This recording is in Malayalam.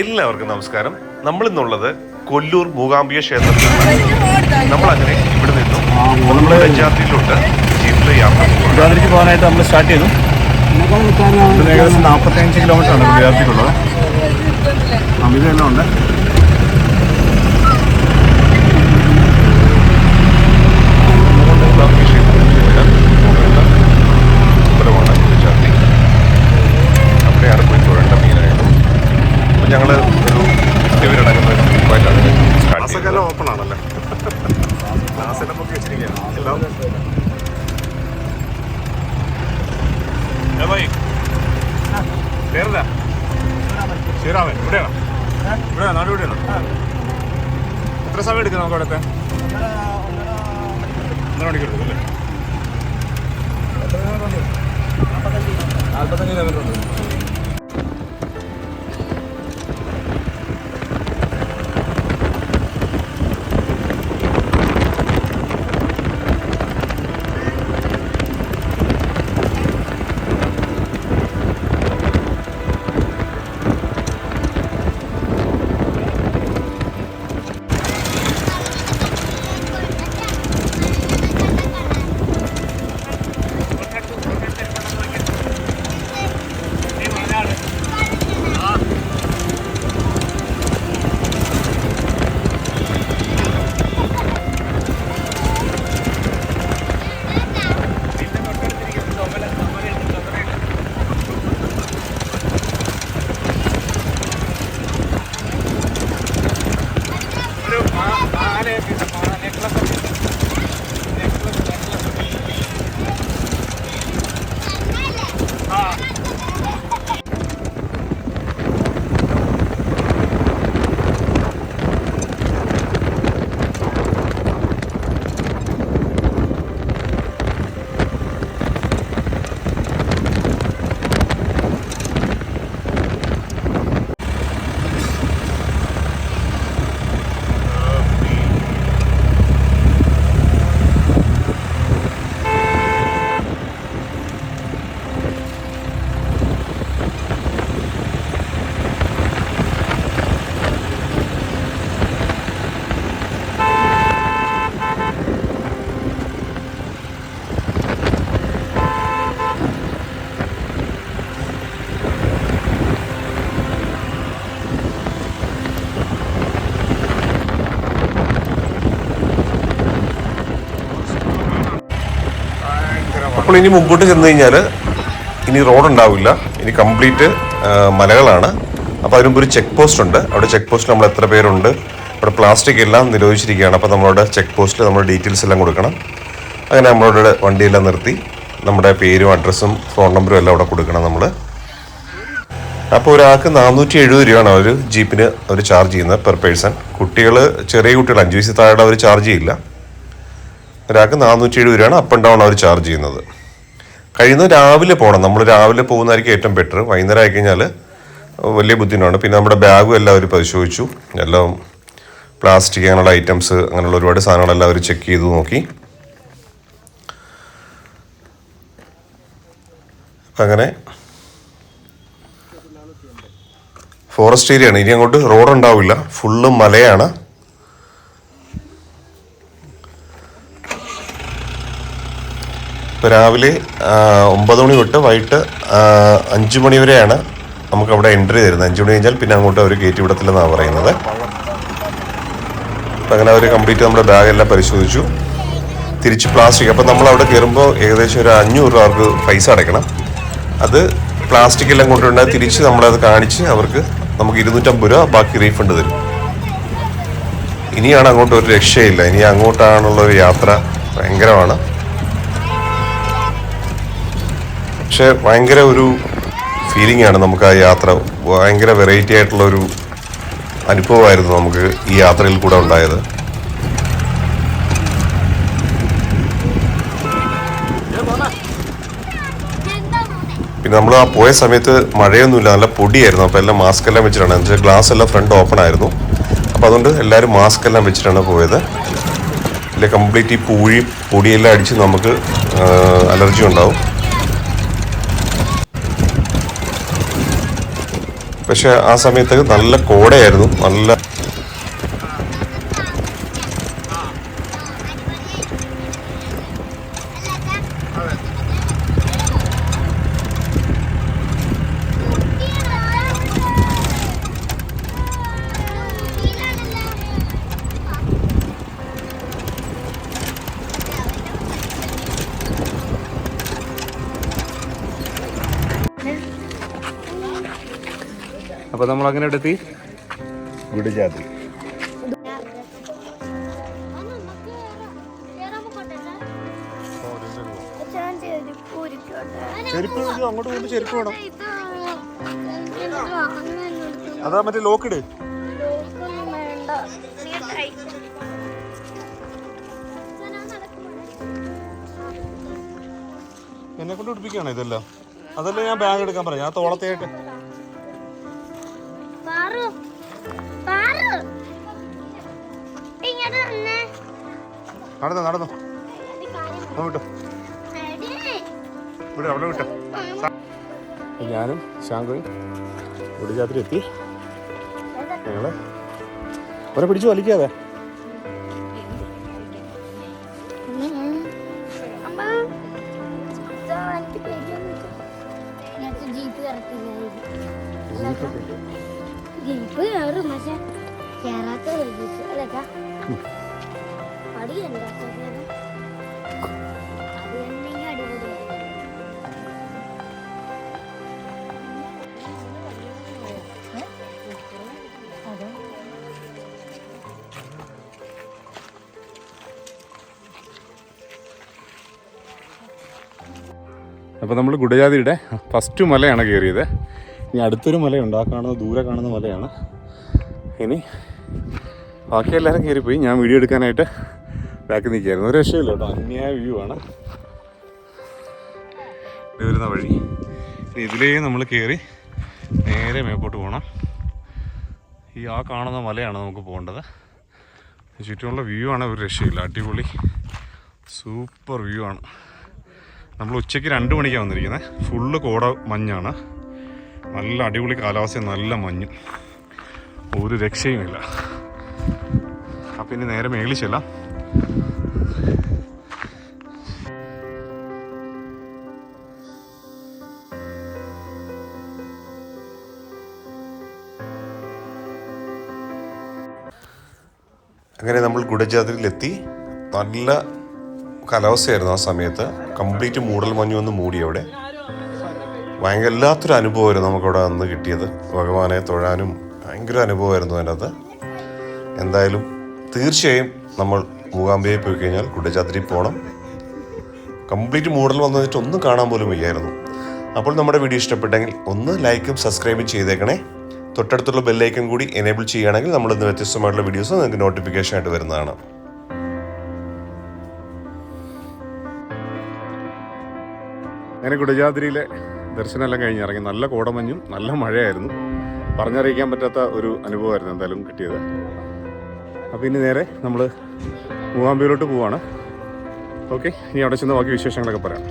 എല്ലാവർക്കും നമസ്കാരം. നമ്മൾ ഇന്നുള്ളത് കൊല്ലൂർ മൂകാംബിക ക്ഷേത്രത്തിലാണ് നമ്മൾ അങ്ങനെ ഇവിടെ നിന്നും. പഞ്ചായത്തിലോട്ട് ജീപ്പിൽ യാത്ര പോകാനായിട്ട് നമ്മൾ സ്റ്റാർട്ട് ചെയ്തു. ഏകദേശം നാൽപ്പത്തഞ്ച് കിലോമീറ്റർ ആണ് ഗുജറാത്തിക്കുള്ളത് അമിതെല്ലാം ഉണ്ട് മൂകാംബിക ക്ഷേത്രത്തിലേക്ക് പോകേണ്ട അമ്പലമാണ് ഗുജറാത്തി അവിടെയാണ് പോയി തൊഴേണ്ട മെയിനായിട്ടും അപ്പം ഞങ്ങൾ ഒരു ഇവരടങ്ങുന്ന ഒരു ഗ്രൂപ്പായിട്ടാണ് ക്ലാസ്സൊക്കെ ഓപ്പൺ ആണല്ലേ? ക്ലാസ്സെല്ലാം പൊക്കി വെച്ചിരിക്കുകയാണ്. എല്ലാം. പേരല്ല ശ്രീരാമൻ. നാട് ഇവിടെയാണോ? എത്ര സമയം എടുക്കും നമുക്ക് അവിടുത്തെ ഒന്നര മണിക്കൂർ എടുക്കും അല്ലേ? നാൽപ്പത്തഞ്ച് കിലോമീറ്റർ ഉണ്ട്. ഇനി മുമ്പോട്ട് ചെന്ന് കഴിഞ്ഞാൽ ഇനി റോഡ് ഉണ്ടാവില്ല. ഇനി കംപ്ലീറ്റ് മലകളാണ്. അപ്പോൾ അതിനുമ്പ് ഒരു ചെക്ക് പോസ്റ്റ് ഉണ്ട്. അവിടെ ചെക്ക് പോസ്റ്റിൽ നമ്മൾ എത്ര പേരുണ്ട്? അവിടെ പ്ലാസ്റ്റിക് എല്ലാം നിരോധിച്ചിരിക്കുകയാണ്. അപ്പോൾ നമ്മളവിടെ ചെക്ക് പോസ്റ്റിൽ നമ്മുടെ ഡീറ്റെയിൽസ് എല്ലാം കൊടുക്കണം. അങ്ങനെ നമ്മളോട് വണ്ടിയെല്ലാം നിർത്തി. നമ്മുടെ പേരും അഡ്രസ്സും ഫോൺ നമ്പറും എല്ലാം അവിടെ കൊടുക്കണം നമ്മൾ അപ്പോൾ ഒരാൾക്ക് നാനൂറ്റി എഴുപത് രൂപയാണ് അവർ ജീപ്പിന് അവർ ചാർജ് ചെയ്യുന്നത് പെർ പേഴ്സൺ കുട്ടികൾ ചെറിയ കുട്ടികൾ അഞ്ച് വയസ്സിൽ താഴെ അവർ ചാർജ് ചെയ്യില്ല. ഒരാൾക്ക് നാനൂറ്റി എഴുപത് രൂപയാണ് അപ്പ് ആൻഡ് ഡൗൺ അവർ ചാർജ് ചെയ്യുന്നത്. കഴിയുന്നത് രാവിലെ പോകണം. നമ്മൾ രാവിലെ പോകുന്നതായിരിക്കും ഏറ്റവും ബെറ്റർ വൈകുന്നേരം ആയിക്കഴിഞ്ഞാൽ വലിയ ബുദ്ധിമുട്ടാണ്. പിന്നെ നമ്മുടെ ബാഗും എല്ലാം അവർ പരിശോധിച്ചു. എല്ലാം പ്ലാസ്റ്റിക് അങ്ങനെയുള്ള ഐറ്റംസ് അങ്ങനെയുള്ള ഒരുപാട് സാധനങ്ങളെല്ലാം അവർ ചെക്ക് ചെയ്ത് നോക്കി. അങ്ങനെ ഫോറസ്റ്റ് ഏരിയ ആണ്. ഇനി അങ്ങോട്ട് റോഡ് ഉണ്ടാവില്ല. ഫുള്ള് മലയാണ്. ഇപ്പോൾ രാവിലെ ഒമ്പത് മണി തൊട്ട് വൈകിട്ട് അഞ്ച് മണി വരെയാണ് നമുക്ക് അവിടെ എൻട്രി തരുന്നത്. അഞ്ച് മണി കഴിഞ്ഞാൽ പിന്നെ അങ്ങോട്ട് അവർ കയറ്റി വിടത്തില്ലെന്നാണ് പറയുന്നത്. അപ്പം അങ്ങനെ അവർ കംപ്ലീറ്റ് നമ്മുടെ ബാഗെല്ലാം പരിശോധിച്ചു. തിരിച്ച് പ്ലാസ്റ്റിക് അപ്പം നമ്മൾ അവിടെ കയറുമ്പോൾ ഏകദേശം ഒരു അഞ്ഞൂറ് രൂപ പൈസ അടയ്ക്കണം. അത് പ്ലാസ്റ്റിക് എല്ലാം കൊണ്ടുവന്നാൽ തിരിച്ച് നമ്മളത് കാണിച്ച് അവർക്ക് നമുക്ക് ഇരുന്നൂറ്റമ്പത് രൂപ ബാക്കി റീഫണ്ട് തരും. ഇനിയാണ് അങ്ങോട്ട് ഒരു രക്ഷയില്ല. ഇനി അങ്ങോട്ടാണുള്ള ഒരു യാത്ര ഭയങ്കരമാണ്. പക്ഷെ ഭയങ്കര ഒരു ഫീലിംഗ് ആണ് നമുക്ക് ആ യാത്ര. ഭയങ്കര വെറൈറ്റി ആയിട്ടുള്ള ഒരു അനുഭവമായിരുന്നു നമുക്ക് ഈ യാത്രയിൽ കൂടെ ഉണ്ടായത്. പിന്നെ നമ്മൾ ആ പോയ സമയത്ത് മഴയൊന്നുമില്ല നല്ല പൊടിയായിരുന്നു. അപ്പോൾ എല്ലാം മാസ്ക് എല്ലാം വെച്ചിട്ടാണ്. എന്നുവെച്ചാൽ ഗ്ലാസ് എല്ലാം ഫ്രണ്ട് ഓപ്പൺ ആയിരുന്നു. അപ്പോൾ അതുകൊണ്ട് എല്ലാവരും മാസ്ക് എല്ലാം വെച്ചിട്ടാണ് പോയത്. ഇല്ല കംപ്ലീറ്റ് ഈ പൂഴി പൊടിയെല്ലാം അടിച്ച് നമുക്ക് അലർജി ഉണ്ടാവും. പക്ഷെ ആ സമയത്ത് നല്ല കോടയായിരുന്നു നല്ല അപ്പോൾ നമ്മൾ അങ്ങനെ എത്തി ഗുഡജാതി ചെരുപ്പ് ഇത് അങ്ങോട്ട് പോകുമ്പോൾ ചെരുപ്പ് വേണം. അതാ മറ്റേ ലോക്കിട് എന്നെ കൊണ്ട് ഉടുപ്പിക്കാണോ ഇതെല്ലാം? അതല്ലേ ഞാൻ ബാഗ് എടുക്കാൻ പറഞ്ഞു ഞാൻ തോളത്തേട്ട് നടന്നോ നടന്നോ. വിട്ടോ. ഇവിടെ അവിടെ വിട്ടോ. ഞാനും ശാങ്കോയും ഗുഡജാത്തിൽ എത്തി. ഞങ്ങൾ അവരെ പിടിച്ചു വലിക്കാതെ. ജീപ്പ് കയറും പക്ഷെ കയറാത്ത ഒരു ജീപ്പ് എന്താ അപ്പോൾ നമ്മൾ ഗുഡജാതിയുടെ ഫസ്റ്റ് മലയാണ് കയറിയത് ഇനി അടുത്തൊരു മലയുണ്ട് ആ കാണുന്ന ദൂരെ കാണുന്ന മലയാണ്. ഇനി ബാക്കി എല്ലാവരും കയറിപ്പോയി ഞാൻ വീഡിയോ എടുക്കാനായിട്ട് ബാക്ക് നിൽക്കുകയായിരുന്നു. ഒരു രക്ഷയില്ല കേട്ടോ. അന്യായ വ്യൂ ആണ്. ഇത് വരുന്ന വഴി. ഇതിലേ നമ്മൾ കയറി നേരെ മേപ്പോട്ട് പോകണം ഈ ആ കാണുന്ന മലയാണ് നമുക്ക് പോകേണ്ടത്. ചുറ്റുമുള്ള വ്യൂ ആണ് ഒരു രക്ഷയില്ല. അടിപൊളി. സൂപ്പർ വ്യൂ ആണ്. നമ്മൾ ഉച്ചയ്ക്ക് രണ്ട് മണിക്കാണ് വന്നിരിക്കുന്നത്. ഫുള്ള് കോട മഞ്ഞാണ്. നല്ല അടിപൊളി കാലാവസ്ഥ നല്ല മഞ്ഞ്. ഒരു രക്ഷയുമില്ല. അപ്പം ഇനി നേരെ മേളിച്ചല്ല ചെല്ലാം. അങ്ങനെ നമ്മൾ ഗുഡജാതിരിലെത്തി നല്ല കാലാവസ്ഥയായിരുന്നു ആ സമയത്ത്. കംപ്ലീറ്റ് മൂടൽ മഞ്ഞ് വന്ന് മൂടി അവിടെ. ഭയങ്കര എല്ലാത്തൊരു അനുഭവമായിരുന്നു നമുക്കവിടെ അന്ന് കിട്ടിയത്. ഭഗവാനെ തൊഴാനും ഭയങ്കര അനുഭവമായിരുന്നു അതിനകത്ത്. എന്തായാലും തീർച്ചയായും നമ്മൾ മൂകാംബിയെ പോയി കഴിഞ്ഞാൽ ഗുഡജാതിരി പോകണം കംപ്ലീറ്റ് മൂടൽ വന്നിട്ട് ഒന്നും കാണാൻ പോലും വയ്യായിരുന്നു. അപ്പോൾ നമ്മുടെ വീഡിയോ ഇഷ്ടപ്പെട്ടെങ്കിൽ ഒന്ന് ലൈക്കും സബ്സ്ക്രൈബും ചെയ്തേക്കണേ. തൊട്ടടുത്തുള്ള ബെല്ലൈക്കൻ കൂടി എനേബിൾ ചെയ്യുകയാണെങ്കിൽ നമ്മൾ ഇന്ന് വ്യത്യസ്തമായിട്ടുള്ള വീഡിയോസ് നിങ്ങൾക്ക് നോട്ടിഫിക്കേഷൻ ആയിട്ട് വരുന്നതാണ്. അങ്ങനെ കുടജാദ്രിയിലെ ദർശനമെല്ലാം കഴിഞ്ഞ് ഇറങ്ങി. നല്ല കോടമഞ്ഞും നല്ല മഴയായിരുന്നു. പറഞ്ഞറിയിക്കാൻ പറ്റാത്ത ഒരു അനുഭവമായിരുന്നു എന്തായാലും കിട്ടിയത്. അപ്പോൾ ഇനി നേരെ നമ്മൾ മൂവാമ്പിയിലോട്ട് പോവാണ്. ഓക്കെ ഇനി അവിടെ ചെന്ന് ബാക്കി വിശേഷങ്ങളൊക്കെ പറയാം.